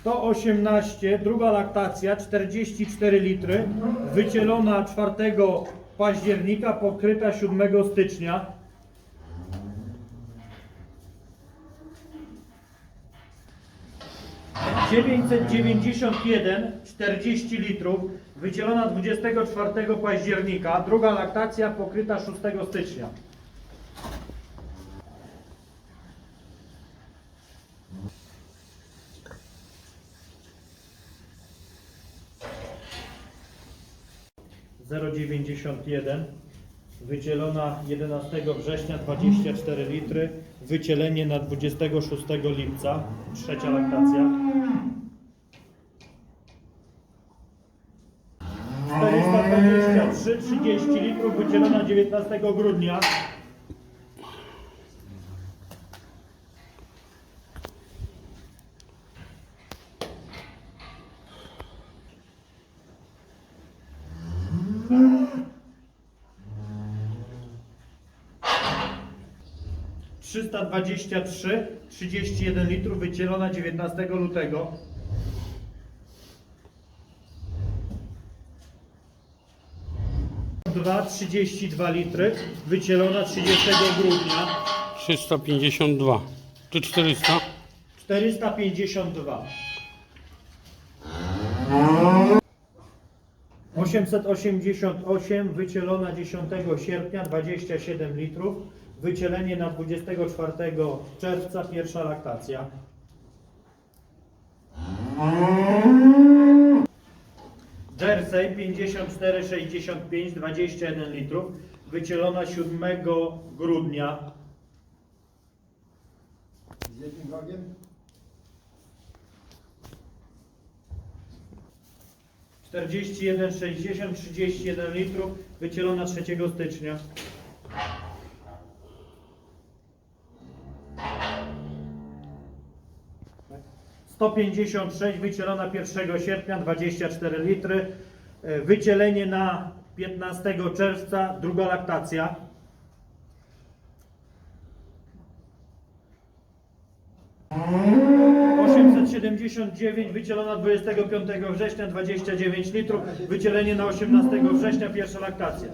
118, druga laktacja, 44 litry, wycielona 4 października, pokryta 7 stycznia. Dziewięćset 40 litrów, wycielona 24 października, druga laktacja pokryta 6 stycznia. Zero dziewięćdziesiąt jeden, wycielona 11 września 24 litry, wycielenie na 26 lipca, trzecia laktacja. 423, 30 litrów, wycielona 19 grudnia. Trzysta dwadzieścia trzy, trzydzieści jeden litrów, wycielona 19 lutego. Dwa, 32 litry, wycielona 30 grudnia. 352 czy 400? 452. 888 wycielona 10 sierpnia 27 litrów. Wycielenie na 24 czerwca pierwsza laktacja. Jersey 54,65 21 litrów. Wycielona 7 grudnia. Z jakim wagiem? 41,60, 31 litrów, wycielona 3 stycznia. Sto pięćdziesiąt sześć wycielona 1 sierpnia 24 litry. E, wycielenie na 15 czerwca, druga laktacja. Mm. 979 wycielona 25 września 29 litrów, wycielenie na 18 września, pierwsza laktacja.